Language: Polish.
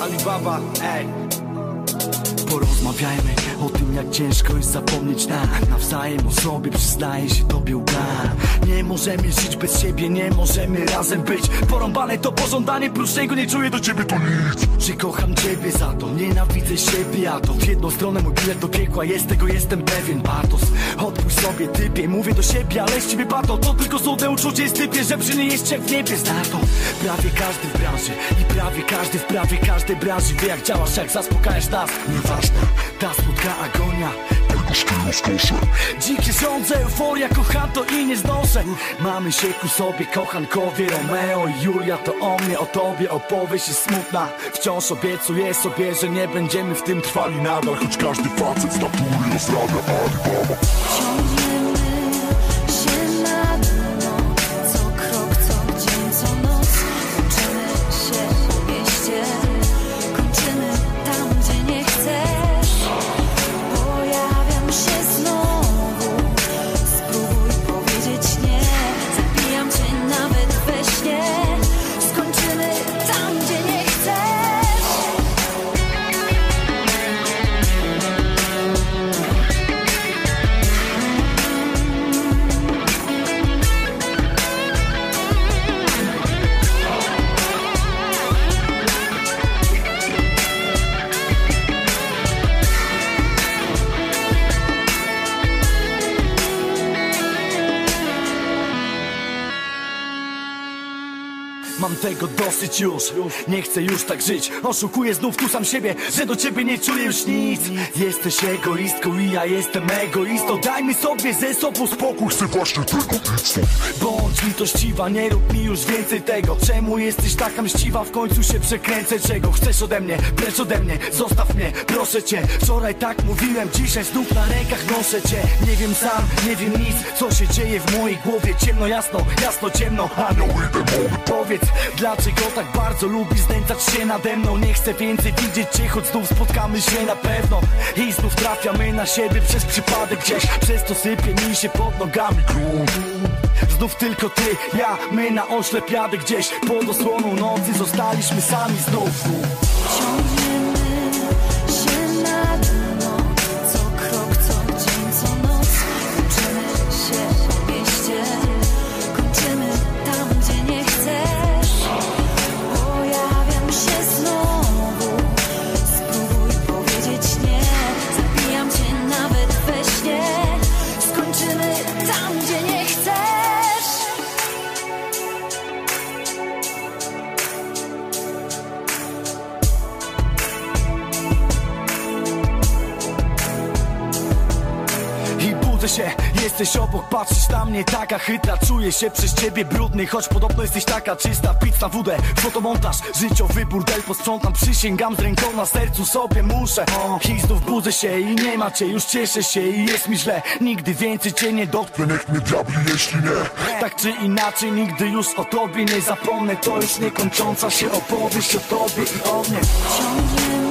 Alibaba, ej Porozmawiajmy o tym jak ciężko jest zapomnieć nam Nawzajem o sobie przyznaję się tobie ugan Nie możemy żyć bez siebie, nie możemy razem być Porąbane. To pożądanie, prócz tego nie czuję do ciebie to nic. Że kocham ciebie za to, nienawidzę siebie A to w jedną stronę mój bilet do piekła jest, tego jestem pewien. Bartos, odpuść sobie typie, mówię do siebie, ale z ciebie pato. To tylko słodne uczucie jest typie, że przy niej jest w niebie. Zna to prawie każdy w branży i prawie każdy w prawie każdej branży. Wie jak działasz, jak zaspokajasz nas. Nieważne, ta słodka agonia. Dzikie żądze, euforia, kocham to i nie znoszę. Mamy się ku sobie, kochankowie Romeo i Julia to o mnie, o tobie Opowieść jest smutna. Wciąż obiecuję sobie, że nie będziemy w tym trwali nadal Choć każdy facet z natury rozrabia Alibaba Ciągniemy Mam tego dosyć już. Nie chcę już tak żyć. Oszukuję znów tu sam siebie Że do ciebie nie czuję już nic. Jesteś egoistką i ja jestem egoistą. Dajmy sobie ze sobą spokój. Chcę właśnie tego Bądź litościwa, nie rób mi już więcej tego. Czemu jesteś taka mściwa? W końcu się przekręcę. Czego chcesz ode mnie? Precz ode mnie. Zostaw mnie, proszę cię. Wczoraj tak mówiłem, dzisiaj znów na rękach noszę cię. Nie wiem sam, nie wiem nic Co się dzieje w mojej głowie. Ciemno, jasno, jasno, ciemno. Anioły, demony Powiedz, dlaczego tak bardzo lubisz znęcać się nade mną? Nie chcę więcej widzieć cię, choć znów spotkamy się na pewno. I znów trafiamy na siebie przez przypadek gdzieś. Przez to sypie mi się pod nogami Znów tylko ty, ja, my na oślepiady gdzieś. Pod osłoną nocy zostaliśmy sami znów Budzę się, jesteś obok, patrzysz na mnie taka chytra. Czuję się przez ciebie brudny, choć podobno jesteś taka czysta. Pic na wódę, fotomontaż, życiowy burdel Posprzątam, przysięgam z ręką na sercu sobie muszę. O, I znów budzę się i nie ma cię, już cieszę się i jest mi źle. Nigdy więcej cię nie dotknę, niech mnie diabli jeśli nie. Tak czy inaczej, nigdy już o tobie nie zapomnę. To już niekończąca się opowieść o tobie i o mnie. Ciągniemy